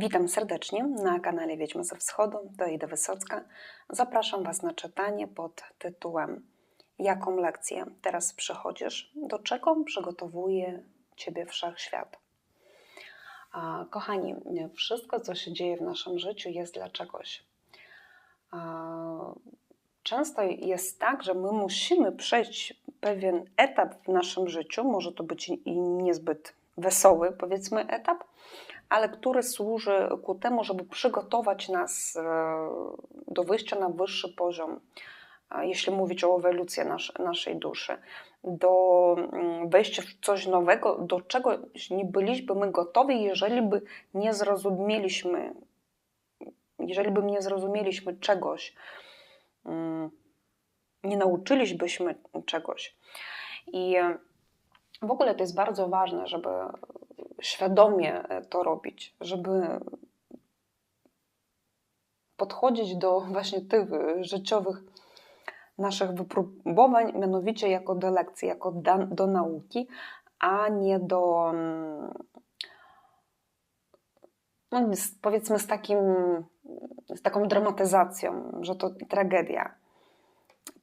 Witam serdecznie na kanale Wiedźmy ze Wschodu, to Ida Wysocka. Zapraszam Was na czytanie pod tytułem Jaką lekcję teraz przechodzisz? Do czego przygotowuje Ciebie Wszechświat? Kochani, wszystko co się dzieje w naszym życiu jest dla czegoś. Często jest tak, że my musimy przejść pewien etap w naszym życiu, może to być i niezbyt wesoły, powiedzmy, etap, ale który służy ku temu, żeby przygotować nas e, do wyjścia na wyższy poziom, jeśli mówić o ewolucji nas, naszej duszy, do mm, wejścia w coś nowego, do czego nie byliśmy my gotowi, jeżeli by nie zrozumieliśmy, jeżeli by nie zrozumieliśmy czegoś, mm, nie nauczylibyśmy czegoś. I w ogóle to jest bardzo ważne, żeby świadomie to robić, żeby podchodzić do właśnie tych życiowych naszych wypróbowań, mianowicie jako do lekcji, jako do nauki, a nie do no, powiedzmy z, takim, z taką dramatyzacją, że to tragedia.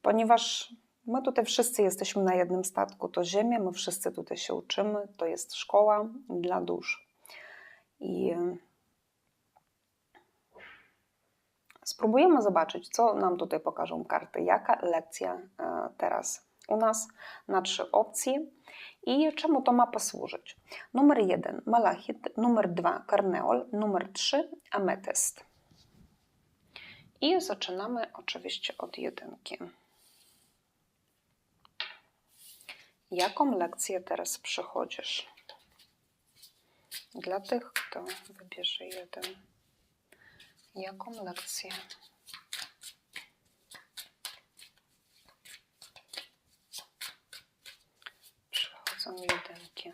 Ponieważ My tutaj wszyscy jesteśmy na jednym statku, to Ziemia, my wszyscy tutaj się uczymy, to jest szkoła dla dusz. I spróbujemy zobaczyć, co nam tutaj pokażą karty, jaka lekcja e, teraz u nas na trzy opcje i czemu to ma posłużyć. Numer jeden malachit, numer dwa karneol, numer trzy ametyst. I zaczynamy oczywiście od jedynki. Jaką lekcję teraz przechodzisz? Dla tych, kto wybierze jeden. Jaką lekcję? Przechodzą jedynki.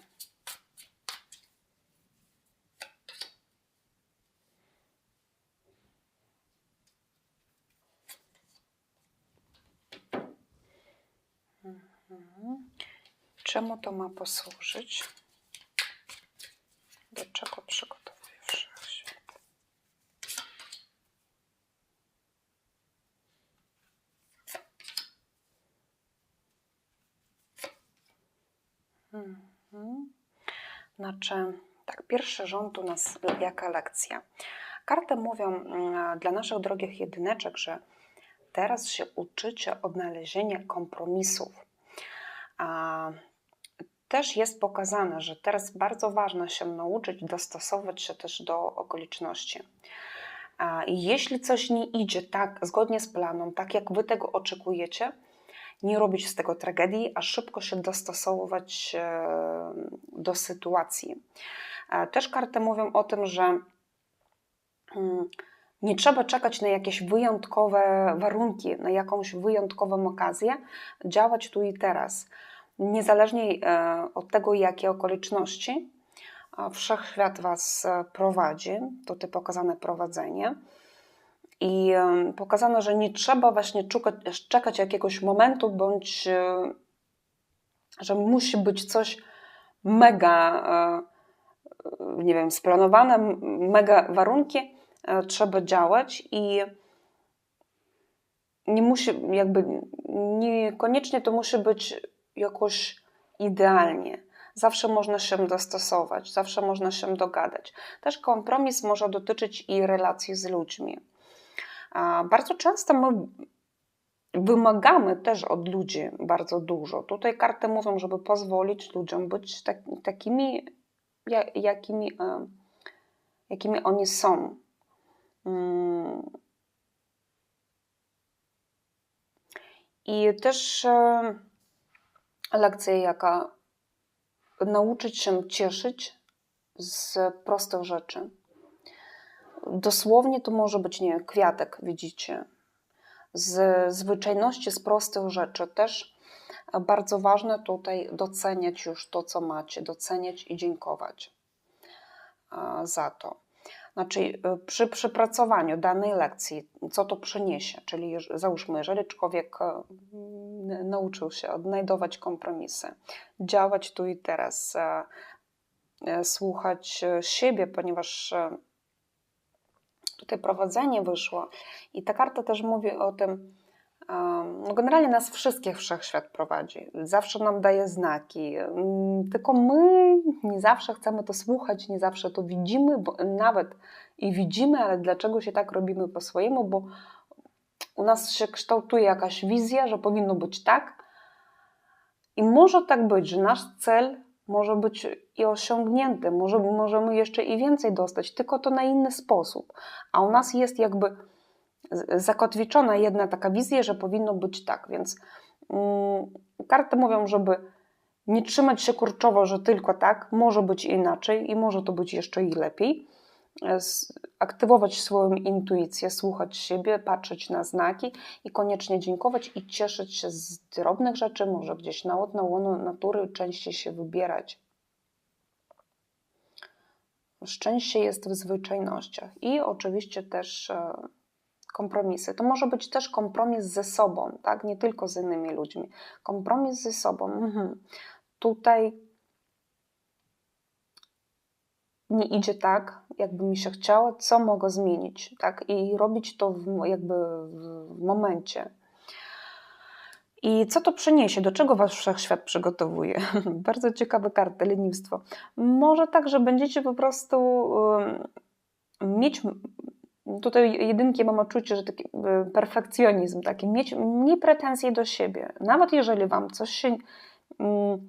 Mhm. Czemu to ma posłużyć? Do czego przygotowuje wszechświat? Mhm. Znaczy, tak, pierwszy rząd u nas jaka lekcja? Karty mówią mm, dla naszych drogich jedyneczek, że teraz się uczycie odnalezienia kompromisów. A też jest pokazane, że teraz bardzo ważne się nauczyć dostosować się też do okoliczności. Jeśli coś nie idzie tak zgodnie z planem, tak jak wy tego oczekujecie, nie robić z tego tragedii, a szybko się dostosować e, do sytuacji. Też karty mówią o tym, że mm, nie trzeba czekać na jakieś wyjątkowe warunki, na jakąś wyjątkową okazję, działać tu i teraz niezależnie e, od tego, jakie okoliczności, wszechświat Was e, prowadzi. Tutaj pokazane prowadzenie. I e, pokazano, że nie trzeba właśnie czekać, czekać jakiegoś momentu, bądź że musi być coś mega, nie wiem, splanowane, mega warunki, trzeba działać i nie musi, jakby niekoniecznie to musi być jakoś idealnie. Zawsze można się dostosować, zawsze można się dogadać. Też kompromis może dotyczyć i relacji z ludźmi. Bardzo często my wymagamy też od ludzi bardzo dużo. Tutaj karty mówią, żeby pozwolić ludziom być tak, takimi, jakimi, e, jakimi oni są. Mm. I też e, lekcja jaka nauczyć się cieszyć z prostych rzeczy. Dosłownie to może być, nie kwiatek, widzicie. Z zwyczajności, z prostych rzeczy też bardzo ważne tutaj doceniać już to, co macie, doceniać i dziękować za to. Znaczy, e, przy przepracowaniu danej lekcji, co to przyniesie? Czyli załóżmy, jeżeli człowiek e, nauczył się odnajdować kompromisy, działać tu i teraz, e, słuchać siebie, ponieważ Tutaj prowadzenie wyszło i ta karta też mówi o tym, generalnie nas wszystkich wszechświat prowadzi. Zawsze nam daje znaki. Mm, tylko my nie zawsze chcemy to słuchać, nie zawsze to widzimy, bo nawet i widzimy, ale dlaczego się tak robimy po swojemu, bo u nas się kształtuje jakaś wizja, że powinno być tak. I może tak być, że nasz cel może być i osiągnięty, może możemy jeszcze i więcej dostać, tylko to na inny sposób. A u nas jest jakby zakotwiczona jedna taka wizja, że powinno być tak, więc mm, karty mówią, żeby nie trzymać się kurczowo, że tylko tak, może być inaczej i może to być jeszcze i lepiej. Aktywować swoją intuicję, słuchać siebie, patrzeć na znaki i koniecznie dziękować i cieszyć się z drobnych rzeczy, może gdzieś na na łono natury częściej się wybierać. Szczęście jest w zwyczajnościach i oczywiście też e, kompromisy. To może być też kompromis ze sobą, tak? nie tylko z innymi ludźmi. Kompromis ze sobą. Mhm. Tutaj nie idzie tak, jakby mi się chciało, co mogę zmienić, tak? I robić to w, jakby w momencie. I co to przyniesie? Do czego Was wszechświat przygotowuje? Bardzo ciekawe karty, lenistwo. Może tak, że będziecie po prostu mieć tutaj jedynki mam odczucie, że taki e, perfekcjonizm, taki mieć mniej pretensje do siebie. Nawet jeżeli wam coś się mm,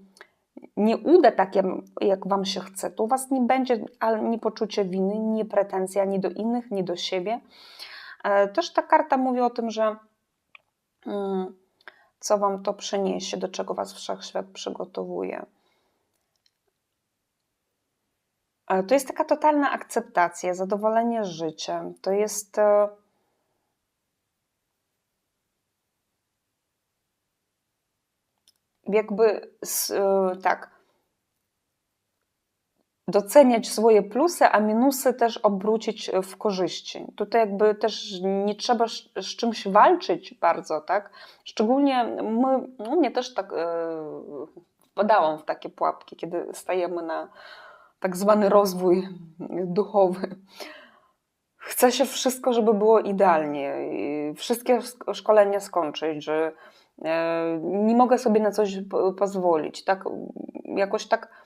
nie uda tak, jak wam się chce, to u was nie będzie ani poczucia winy, nie pretensji ani do innych, nie do siebie. E, też ta karta mówi o tym, że mm, co wam to przyniesie, do czego was wszechświat przygotowuje. To jest taka totalna akceptacja, zadowolenie życiem. To jest. E, jakby e, tak. Doceniać swoje plusy, a minusy też obrócić w korzyści. Tutaj jakby też nie trzeba z czymś walczyć bardzo, tak? Szczególnie my, u mnie też tak e, wpadałam w takie pułapki, kiedy stajemy na tak zwany rozwój duchowy. Chce się wszystko, żeby było idealnie, wszystkie szkolenia skończyć, że e, nie mogę sobie na coś pozwolić. Tak, jakoś tak.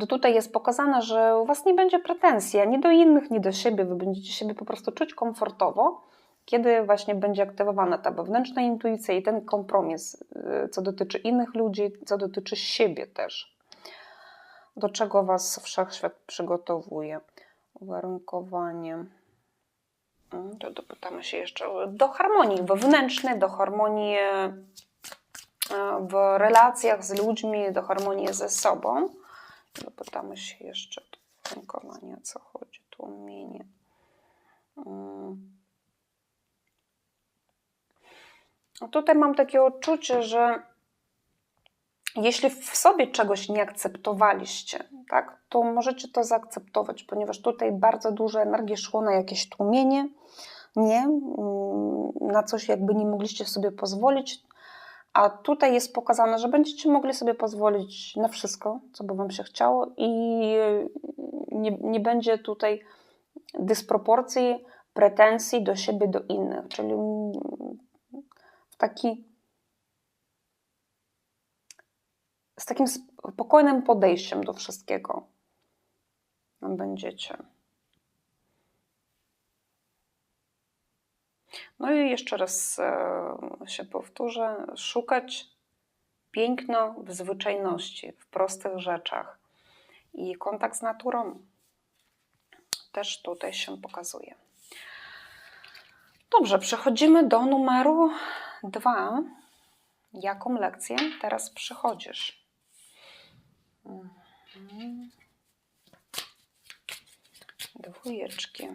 To tutaj jest pokazane, że u Was nie będzie pretensji ani do innych, ani do siebie. Wy będziecie siebie po prostu czuć komfortowo, kiedy właśnie będzie aktywowana ta wewnętrzna intuicja i ten kompromis, e, co dotyczy innych ludzi, co dotyczy siebie też do czego Was wszechświat przygotowuje. Uwarunkowanie. Mm, to dopytamy się jeszcze do harmonii wewnętrznej, do harmonii e, w relacjach z ludźmi, do harmonii ze sobą. Dopytamy się jeszcze do uwarunkowania, co chodzi, tłumienie. Mm. Tutaj mam takie odczucie, że jeśli w sobie czegoś nie akceptowaliście, tak, to możecie to zaakceptować, ponieważ tutaj bardzo dużo energii szło na jakieś tłumienie, nie, mm, na coś jakby nie mogliście sobie pozwolić, a tutaj jest pokazane, że będziecie mogli sobie pozwolić na wszystko, co by Wam się chciało i nie, nie będzie tutaj dysproporcji, pretensji do siebie, do innych, czyli w taki z takim spokojnym podejściem do wszystkiego będziecie. No i jeszcze raz e, się powtórzę: szukać piękno w zwyczajności, w prostych rzeczach. I kontakt z naturą też tutaj się pokazuje. Dobrze, przechodzimy do numeru dwa. Jaką lekcję teraz przychodzisz? Mhm. Dwójeczki.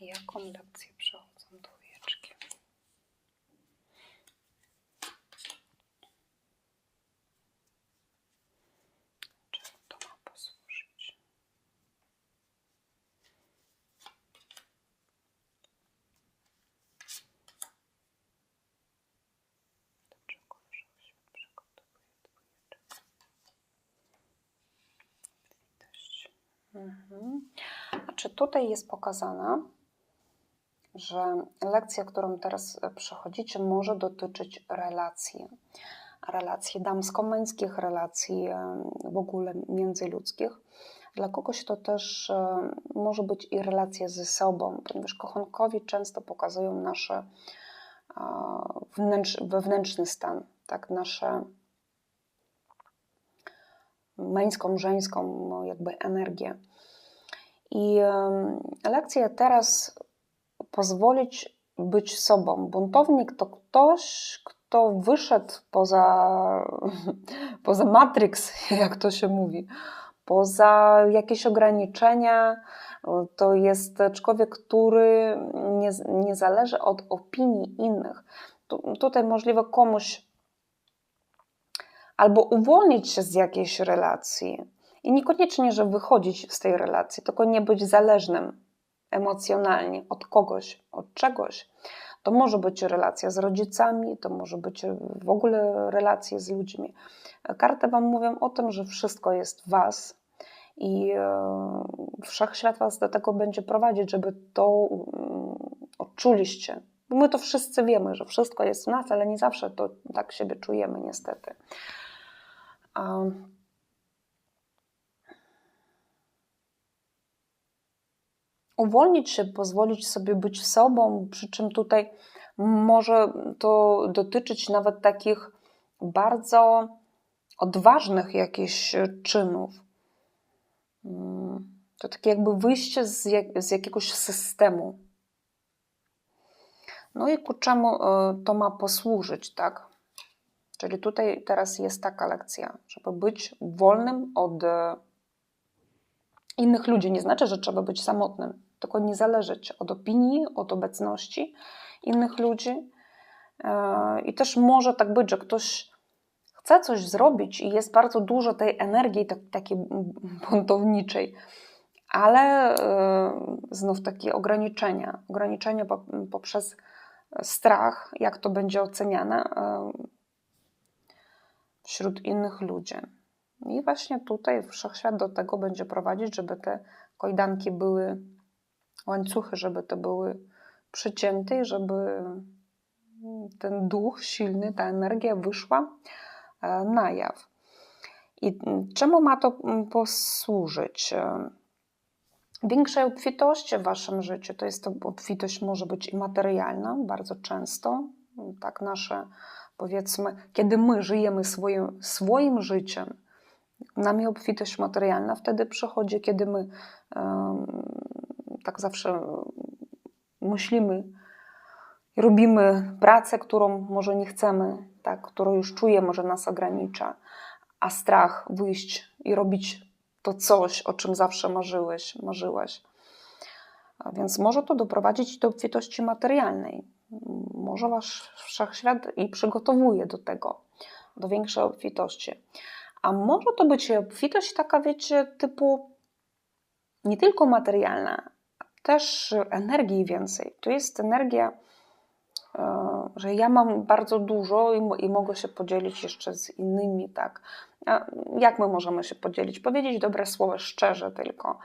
Jaką lekcję przechodzą dwójeczki? Mhm. Znaczy tutaj jest pokazane, że lekcja, którą teraz przechodzicie, może dotyczyć relacji. Relacji damsko-męskich, relacji w ogóle międzyludzkich. Dla kogoś to też może być i relacja ze sobą, ponieważ kochankowi często pokazują nasze wnętrz, wewnętrzny stan, tak, nasze męską, żeńską no, jakby energię. I lekcja teraz pozwolić być sobą. Buntownik to ktoś, kto wyszedł poza, poza Matrix, jak to się mówi, poza jakieś ograniczenia. To jest człowiek, który nie, nie zależy od opinii innych. Tu, tutaj możliwe komuś albo uwolnić się z jakiejś relacji i niekoniecznie, że wychodzić z tej relacji, tylko nie być zależnym emocjonalnie od kogoś, od czegoś. To może być relacja z rodzicami, to może być w ogóle relacje z ludźmi. Karty Wam mówią o tym, że wszystko jest Was i e, wszechświat Was do tego będzie prowadzić, żeby to mm, odczuliście. Bo my to wszyscy wiemy, że wszystko jest w nas, ale nie zawsze to tak siebie czujemy, niestety. Uwolnić się, pozwolić sobie być sobą, przy czym tutaj może to dotyczyć nawet takich bardzo odważnych jakichś czynów. To takie jakby wyjście z, jak, z jakiegoś systemu. No i ku czemu e, to ma posłużyć, tak? Czyli tutaj teraz jest taka lekcja, żeby być wolnym od e, innych ludzi. Nie znaczy, że trzeba być samotnym, tylko nie zależeć od opinii, od obecności innych ludzi. E, I też może tak być, że ktoś chce coś zrobić i jest bardzo dużo tej energii tak, takiej buntowniczej, ale e, znów takie ograniczenia, ograniczenia poprzez strach, jak to będzie oceniane wśród innych ludzi. I właśnie tutaj wszechświat do tego będzie prowadzić, żeby te kojdanki były, łańcuchy, żeby to były przycięte i żeby ten duch silny, ta energia wyszła e, na jaw. I czemu ma to posłużyć? E, większej obfitości w waszym życiu, to jest to obfitość może być i materialna, bardzo często, tak nasze powiedzmy, kiedy my żyjemy swoim, swoim życiem, nami obfitość materialna wtedy przychodzi, kiedy my tak zawsze myślimy, robimy pracę, którą może nie chcemy, tak, którą już czujemy, że nas ogranicza, a strach wyjść i robić to coś, o czym zawsze marzyłeś, marzyłaś. A więc może to doprowadzić do obfitości materialnej. Może wasz wszechświat i przygotowuje do tego, do większej obfitości. A może to być obfitość taka, wiecie, typu nie tylko materialna, też energii więcej. To jest energia, e, że ja mam bardzo dużo i, i mogę się podzielić jeszcze z innymi, tak. Jak my możemy się podzielić? Powiedzieć dobre słowo szczerze tylko,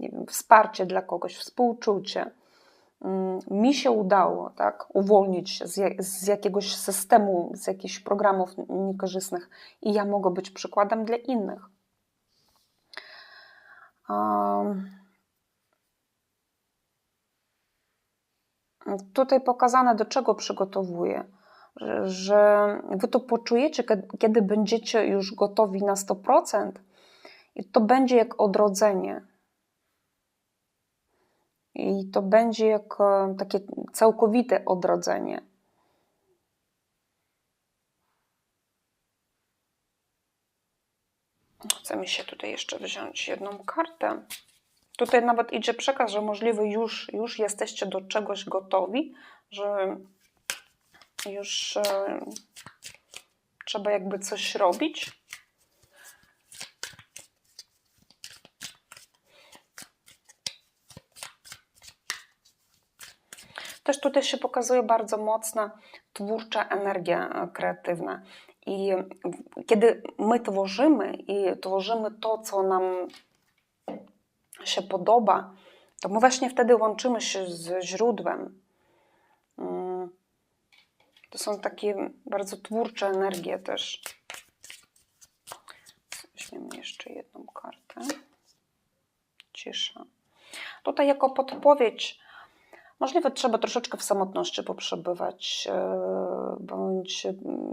nie wiem, wsparcie dla kogoś, współczucie Mm, mi się udało tak, uwolnić się z, z, jakiegoś systemu, z jakichś programów niekorzystnych i ja mogę być przykładem dla innych. Tutaj pokazane, do czego przygotowuję, że, wy to poczujecie, kiedy będziecie już gotowi na 100%, i to będzie jak odrodzenie i to będzie jak takie całkowite odrodzenie. Chce mi się tutaj jeszcze wziąć jedną kartę. Tutaj nawet idzie przekaz, że możliwe już, już jesteście do czegoś gotowi, że już e, trzeba jakby coś robić. Też tutaj się pokazuje bardzo mocna twórcza energia e, kreatywna. I kiedy my tworzymy i tworzymy to, co nam się podoba, to my właśnie wtedy łączymy się z źródłem. Mm, to są takie bardzo twórcze energie też. Weźmiemy jeszcze jedną kartę. Cisza. Tutaj jako podpowiedź, możliwe trzeba troszeczkę w samotności poprzebywać, e, bądź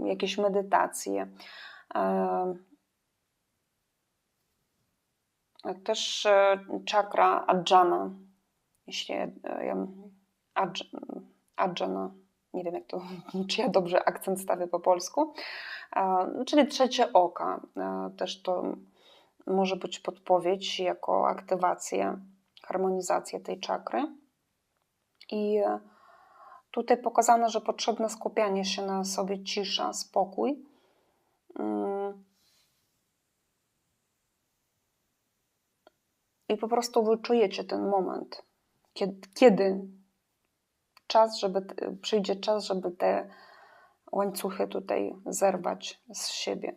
jakieś medytacje. E, też e, czakra Adjana, jeśli ja, Adjana, nie wiem jak to, czy ja dobrze akcent stawię po polsku, czyli trzecie oka. Też to może być podpowiedź jako aktywację, harmonizację tej czakry. I e, tutaj pokazano, że potrzebne skupianie się na sobie, cisza, spokój. I po prostu wyczujecie ten moment, kiedy, kiedy czas, żeby przyjdzie czas, żeby te łańcuchy tutaj zerwać z siebie.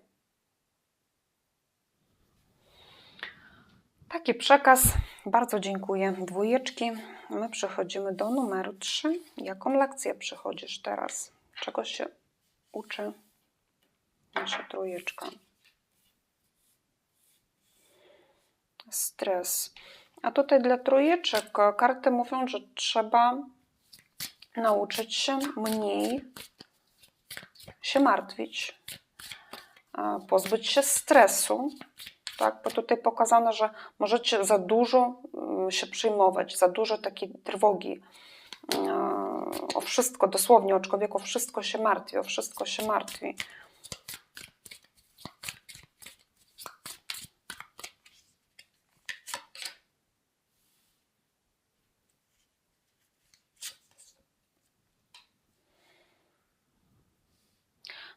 Taki przekaz. Bardzo dziękuję. Dwójeczki. My przechodzimy do numeru 3. Jaką lekcję przychodzisz teraz? Czego się uczy nasza trójeczka? Stres. A tutaj dla trójeczek karty mówią, że trzeba nauczyć się mniej się martwić, pozbyć się stresu, tak? Bo tutaj pokazano, że możecie za dużo mm, się przyjmować, za dużo takiej trwogi. O wszystko, dosłownie o człowieku wszystko się martwi, o wszystko się martwi.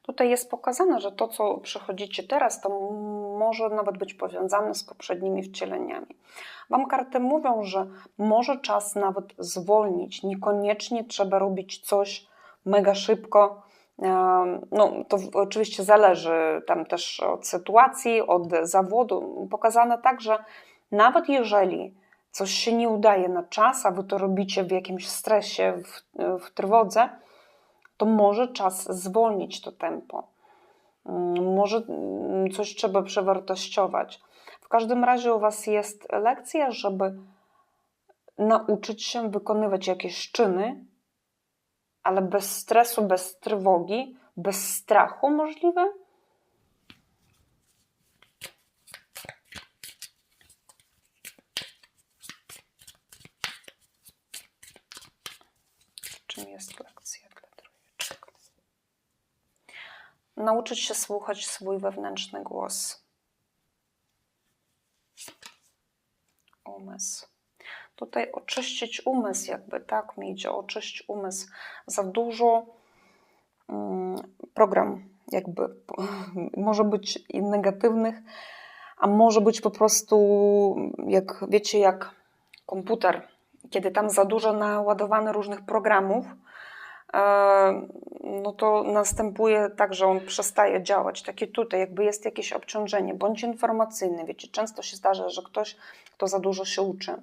Tutaj jest pokazane, że to, co przychodzicie teraz, to może nawet być powiązane z poprzednimi wcieleniami. Wam karty mówią, że może czas nawet zwolnić, niekoniecznie trzeba robić coś mega szybko. No, to oczywiście zależy tam też od sytuacji, od zawodu. Pokazane tak, że nawet jeżeli coś się nie udaje na czas, a wy to robicie w jakimś stresie, w, w trwodze, to może czas zwolnić to tempo. Mm, może mm, coś trzeba przewartościować. W każdym razie u Was jest lekcja, żeby nauczyć się wykonywać jakieś czyny, ale bez stresu, bez trwogi, bez strachu możliwe. Czym jest lekcja? Nauczyć się słuchać swój wewnętrzny głos. Umysł. Tutaj oczyścić umysł, jakby tak mi idzie, oczyścić umysł. Za dużo um, program, jakby może być negatywnych, a może być po prostu, jak wiecie, jak komputer, kiedy tam za dużo naładowane różnych programów, E, no to następuje tak, że on przestaje działać. Takie tutaj, jakby jest jakieś obciążenie, bądź informacyjne. Wiecie, często się zdarza, że ktoś, kto za dużo się uczy,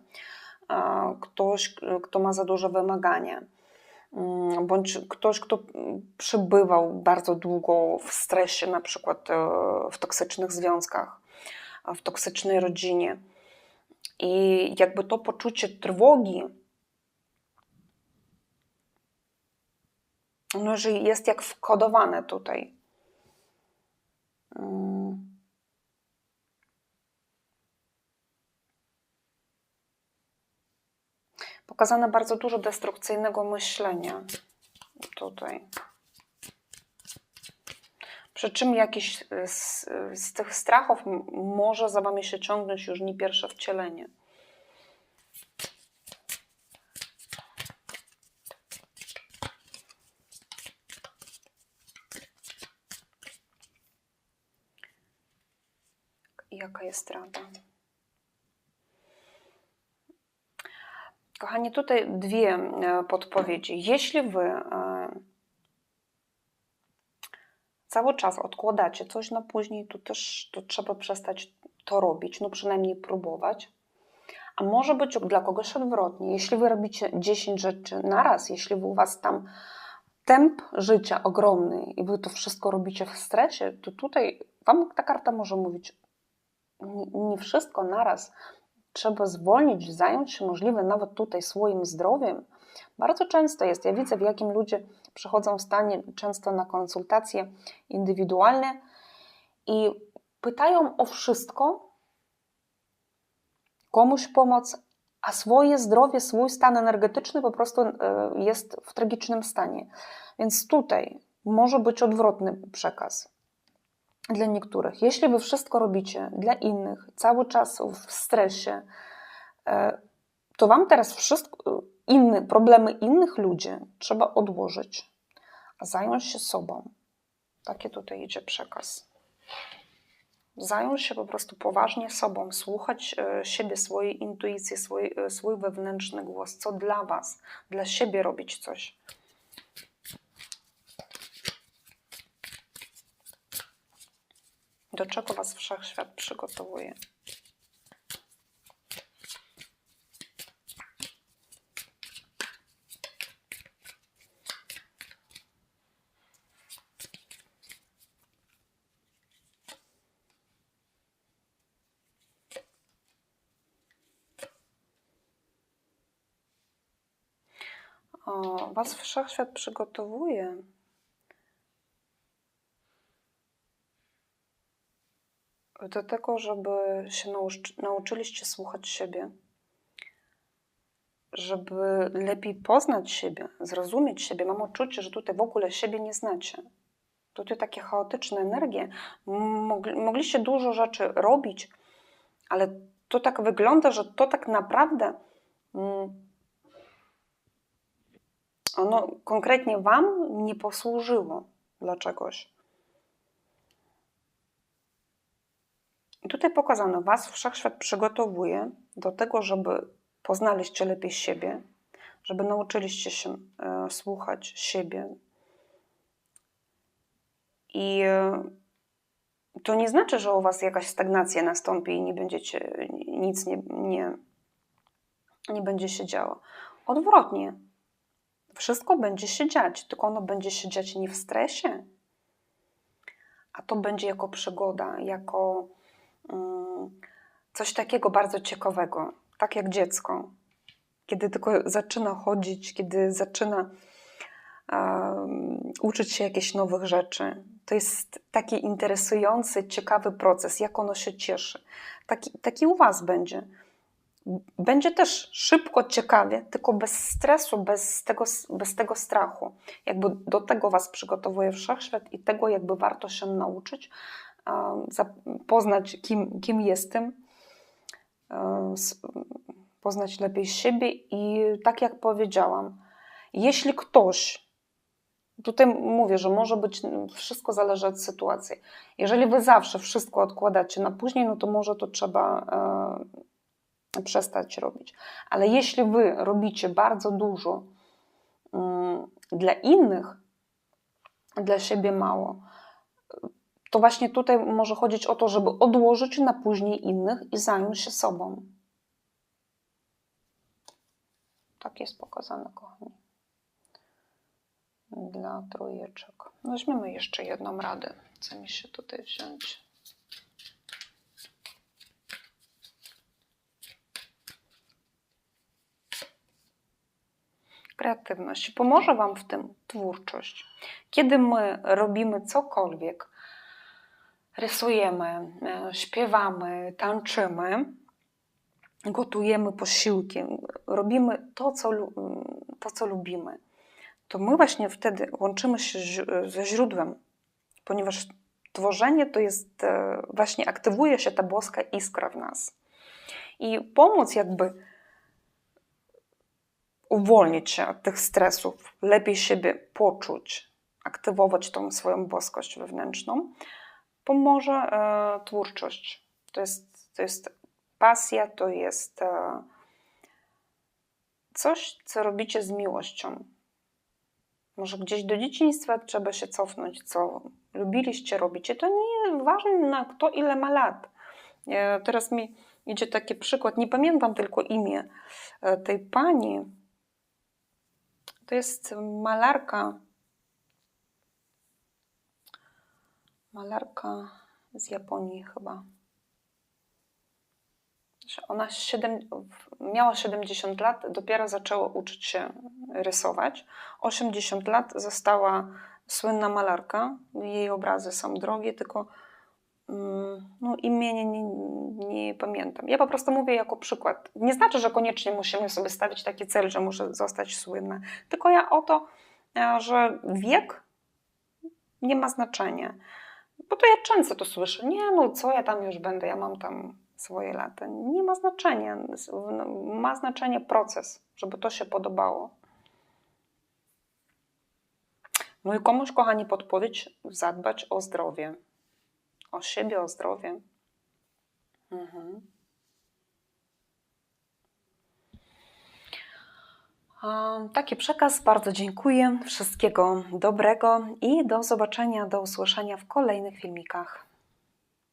ktoś, kto ma za duże wymagania, mm, bądź ktoś, kto przebywał bardzo długo w stresie, na przykład e, w toksycznych związkach, w toksycznej rodzinie. I jakby to poczucie trwogi, no, że jest jak wkodowane tutaj. Mm. Pokazane bardzo dużo destrukcyjnego myślenia tutaj. Przy czym jakiś z, z tych strachów może za wami się ciągnąć już nie pierwsze wcielenie. Jaka jest rada. Kochani, tutaj dwie e, podpowiedzi. Jeśli wy e, cały czas odkładacie coś na później, to też to trzeba przestać to robić, no przynajmniej próbować. A może być dla kogoś odwrotnie. Jeśli wy robicie 10 rzeczy naraz, jeśli u was tam temp życia ogromny i wy to wszystko robicie w stresie, to tutaj wam ta karta może mówić nie wszystko naraz. Trzeba zwolnić, zająć się możliwe nawet tutaj swoim zdrowiem. Bardzo często jest, ja widzę w jakim ludzie przychodzą w stanie często na konsultacje indywidualne i pytają o wszystko, komuś pomoc, a swoje zdrowie, swój stan energetyczny po prostu e, jest w tragicznym stanie. Więc tutaj może być odwrotny przekaz dla niektórych. Jeśli wy wszystko robicie dla innych, cały czas w stresie, e, to wam teraz wszystko, inne problemy innych ludzi trzeba odłożyć, a zająć się sobą. Taki tutaj idzie przekaz zająć się po prostu poważnie sobą, słuchać e, siebie, swojej intuicji, swój, e, swój wewnętrzny głos, co dla Was, dla siebie robić coś. Do czego Was wszechświat przygotowuje? Was wszechświat przygotowuje. Do tego, żeby się nauczy, nauczyliście słuchać siebie, żeby lepiej poznać siebie, zrozumieć siebie. Mam odczucie, że tutaj w ogóle siebie nie znacie. Tutaj takie chaotyczne energie. Mogli, mogliście dużo rzeczy robić, ale to tak wygląda, że to tak naprawdę. Mm, ono konkretnie Wam nie posłużyło dla czegoś. I tutaj pokazano, Was wszechświat przygotowuje do tego, żeby poznaliście lepiej siebie, żeby nauczyliście się e, słuchać siebie. I e, to nie znaczy, że u Was jakaś stagnacja nastąpi i nie będziecie, nic nie, nie, nie będzie się działo. Odwrotnie, wszystko będzie się dziać, tylko ono będzie się dziać nie w stresie, a to będzie jako przygoda, jako coś takiego bardzo ciekawego, tak jak dziecko. Kiedy tylko zaczyna chodzić, kiedy zaczyna uczyć się jakichś nowych rzeczy. To jest taki interesujący, ciekawy proces, jak ono się cieszy. Taki, taki u Was będzie będzie też szybko, ciekawie, tylko bez stresu, bez tego, bez tego strachu. Jakby do tego Was przygotowuje wszechświat i tego jakby warto się nauczyć, poznać kim, kim jestem, poznać lepiej siebie i tak jak powiedziałam, jeśli ktoś Tutaj mówię, że może być, wszystko zależy od sytuacji. Jeżeli wy zawsze wszystko odkładacie na później, no to może to trzeba przestać robić. Ale jeśli wy robicie bardzo dużo um, dla innych, dla siebie mało, to właśnie tutaj może chodzić o to, żeby odłożyć na później innych i zająć się sobą. Tak jest pokazane, kochani. Dla trójeczek. Weźmiemy jeszcze jedną radę. Chcę mi się tutaj wziąć. kreatywność. Pomoże Wam w tym twórczość. Kiedy my robimy cokolwiek, rysujemy, e, śpiewamy, tańczymy, gotujemy posiłki, robimy to co, to, co lubimy, to my właśnie wtedy łączymy się ze źródłem, ponieważ tworzenie to jest, e, właśnie aktywuje się ta boska iskra w nas. I pomóc jakby uwolnić się od tych stresów, lepiej siebie poczuć, aktywować tą swoją boskość wewnętrzną, pomoże e, twórczość. To jest, to jest pasja, to jest e, coś, co robicie z miłością. Może gdzieś do dzieciństwa trzeba się cofnąć, co lubiliście robić. I to nie ważne, na kto ile ma lat. E, teraz mi idzie taki przykład. Nie pamiętam tylko imię e, tej pani. To jest malarka. Malarka z Japonii chyba. Ona miała 70 lat, dopiero zaczęła uczyć się rysować. 80 lat została słynna malarka. Jej obrazy są drogie, tylko mm, no, imienia nie, nie, nie pamiętam. Ja po prostu mówię jako przykład. Nie znaczy, że koniecznie musimy sobie stawić taki cel, że muszę zostać słynna. Tylko ja o to, e, że wiek nie ma znaczenia. Bo to ja często to słyszę. Nie, no co ja tam już będę, ja mam tam swoje lata. Nie ma znaczenia. Ma znaczenie proces, żeby to się podobało. No i komuś, kochani, podpowiedź zadbać o zdrowie. O siebie, o zdrowie. Mhm. Taki przekaz. Bardzo dziękuję. Wszystkiego dobrego i do zobaczenia, do usłyszenia w kolejnych filmikach.